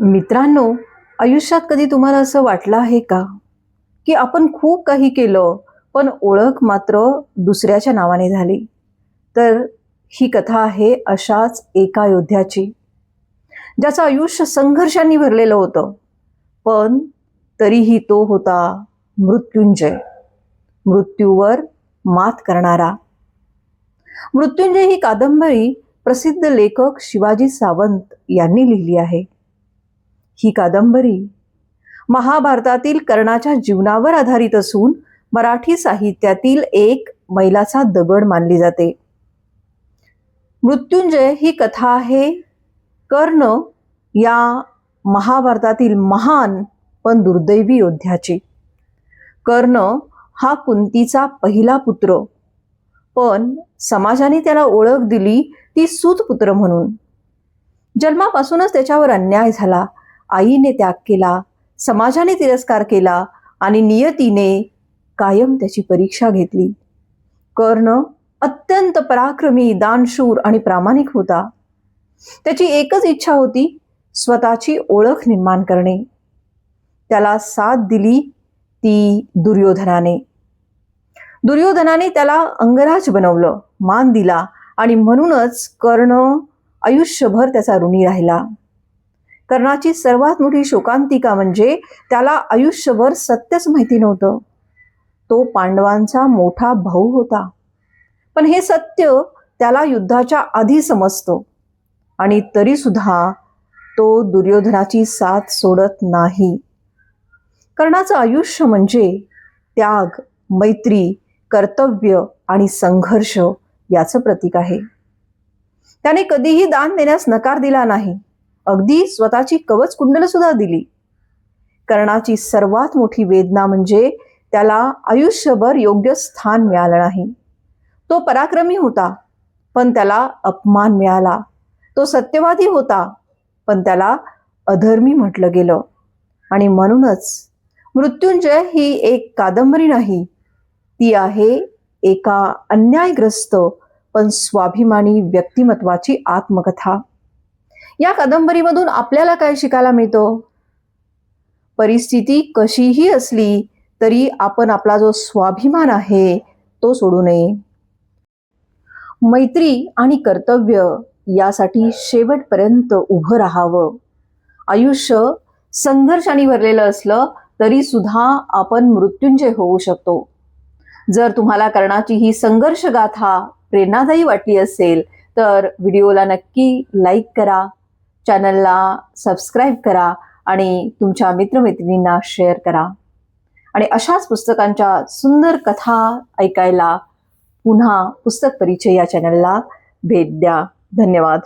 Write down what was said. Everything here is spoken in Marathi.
मित्रांनो आयुष्यात कधी तुम्हाला असं वाटलं आहे का? की आपण खूप काही केलं पण ओळख मात्र दुसऱ्याच्या नावाने झाली. तर ही कथा आहे अशाच एका योद्ध्याची ज्याचं आयुष्य संघर्षांनी भरलेलं होतं. पण तरीही तो होता मृत्युंजय. मृत्यूवर मात करणारा. मृत्युंजय ही कादंबरी प्रसिद्ध लेखक शिवाजी सावंत यांनी लिहिली आहे. ही कादंबरी महाभारतातील कर्णाच्या जीवनावर आधारित असून मराठी साहित्यातील एक मैलाचा दगड मानली जाते. मृत्युंजय ही कथा आहे. कर्ण या महाभारतातील महान पण दुर्दैवी योद्ध्याची. कर्ण हा कुंतीचा पहिला पुत्र पण समाजाने त्याला ओळख दिली ती सुतपुत्र म्हणून. जन्मापासूनच त्याच्यावर अन्याय झाला. आईने त्याग केला समाजाने तिरस्कार केला आणि नियतीने कायम त्याची परीक्षा घेतली. कर्ण अत्यंत पराक्रमी दानशूर आणि प्रामाणिक होता. त्याची एकच इच्छा होती स्वतःची ओळख निर्माण करणे. त्याला साथ दिली ती दुर्योधनाने. दुर्योधनाने त्याला अंगराज बनवलं मान दिला आणि म्हणूनच कर्ण आयुष्यभर त्याचा ऋणी राहिला. कर्णाची सर्वात मोठी शोकांतिका म्हणजे त्याला आयुष्यभर सत्यच माहिती नव्हतं. तो पांडवांचा मोठा भाऊ होता. पण हे सत्य त्याला युद्धाच्या आधी समजतो. आणि तरीसुद्धा तो दुर्योधनाची साथ सोडत नाही. कर्णाचं आयुष्य म्हणजे त्याग मैत्री कर्तव्य आणि संघर्ष याचं प्रतीक आहे. त्याने कधीही दान देण्यास नकार दिला नाही. अगदी स्वतःची कवच कुंडल सुद्धा दिली. कर्णाची सर्वात मोठी वेदना म्हणजे त्याला आयुष्यभर योग्य स्थान मिळालं नाही. तो पराक्रमी होता पण त्याला अपमान मिळाला. तो सत्यवादी होता पण त्याला अधर्मी म्हटलं गेलं. आणि म्हणूनच मृत्युंजय ही एक कादंबरी नाही. ती आहे एका अन्यायग्रस्त पण स्वाभिमानी व्यक्तिमत्वाची आत्मकथा. या कादंबरीमधून आपल्याला काय शिकायला मिळतं? परिस्थिती कशीही असली तरी आपण आपला जो स्वाभिमान आहे तो सोडू नये. मैत्री आणि कर्तव्य यासाठी शेवटपर्यंत उभं राहावं. आयुष्य संघर्षाने भरलेलं असलं तरी सुद्धा आपण मृत्युंजय होऊ शकतो. जर तुम्हाला कर्णाची ही संघर्ष गाथा प्रेरणादायी वाटली असेल तर व्हिडिओला नक्की लाईक करा. चॅनलला सबस्क्राईब करा आणि तुमच्या मित्रमैत्रिणींना शेअर करा. आणि अशाच पुस्तकांच्या सुंदर कथा ऐकायला पुन्हा पुस्तक परिचय या चॅनलला भेट द्या. धन्यवाद.